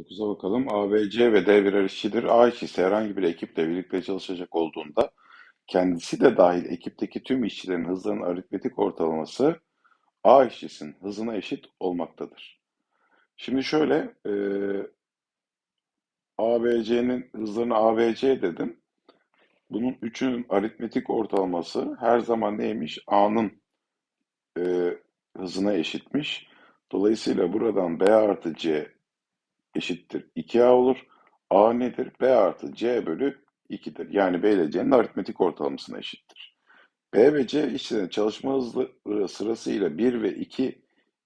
9'a bakalım. A, B, C ve D birer işçidir. A işçisi herhangi bir ekiple birlikte çalışacak olduğunda kendisi de dahil ekipteki tüm işçilerin hızlarının aritmetik ortalaması A işçisinin hızına eşit olmaktadır. Şimdi şöyle e, A, B, C'nin hızlarını A, B, C dedim. Bunun üçünün aritmetik ortalaması her zaman neymiş? A'nın e, hızına eşitmiş. Dolayısıyla buradan B artı C eşittir 2A olur. A nedir? B artı C bölü 2'dir. Yani B ile C'nin aritmetik ortalamasına eşittir. B ve C işçilerin çalışma hızları sırasıyla 1 ve 2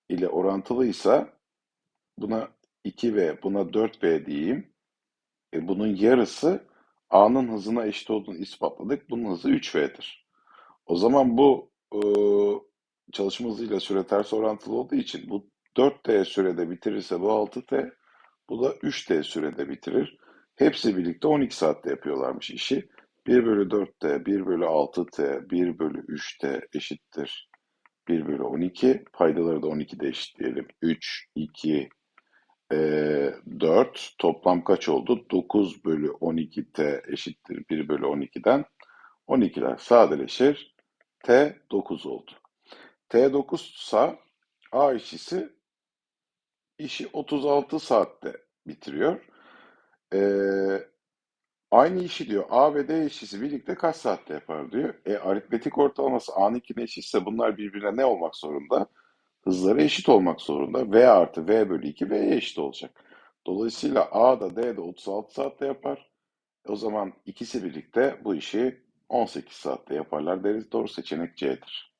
ile orantılıysa buna 2V, buna 4V diyeyim. E bunun yarısı A'nın hızına eşit olduğunu ispatladık. Bunun hızı 3V'dir. O zaman bu e, çalışma hızıyla süre ters orantılı olduğu için bu 4T sürede bitirirse bu 6T, bu da 3T sürede bitirir. Hepsi birlikte 12 saatte yapıyorlarmış işi. 1 bölü 4T, 1 bölü 6T, 1 bölü 3T eşittir. 1 bölü 12. Paydaları da 12'de eşitleyelim. 3, 2, e, 4. Toplam kaç oldu? 9 bölü 12T eşittir 1 bölü 12'den. 12'ler sadeleşir. T 9 oldu. T 9 ise A işçisi işi 36 saatte bitiriyor. Ee, aynı işi diyor A ve D işçisi birlikte kaç saatte yapar diyor. E, aritmetik ortalaması A'nınkine eşitse bunlar birbirine ne olmak zorunda? Hızları eşit olmak zorunda. V artı V bölü 2 V'ye eşit olacak. Dolayısıyla A da D de 36 saatte yapar. O zaman ikisi birlikte bu işi 18 saatte yaparlar deriz. Doğru seçenek C'dir.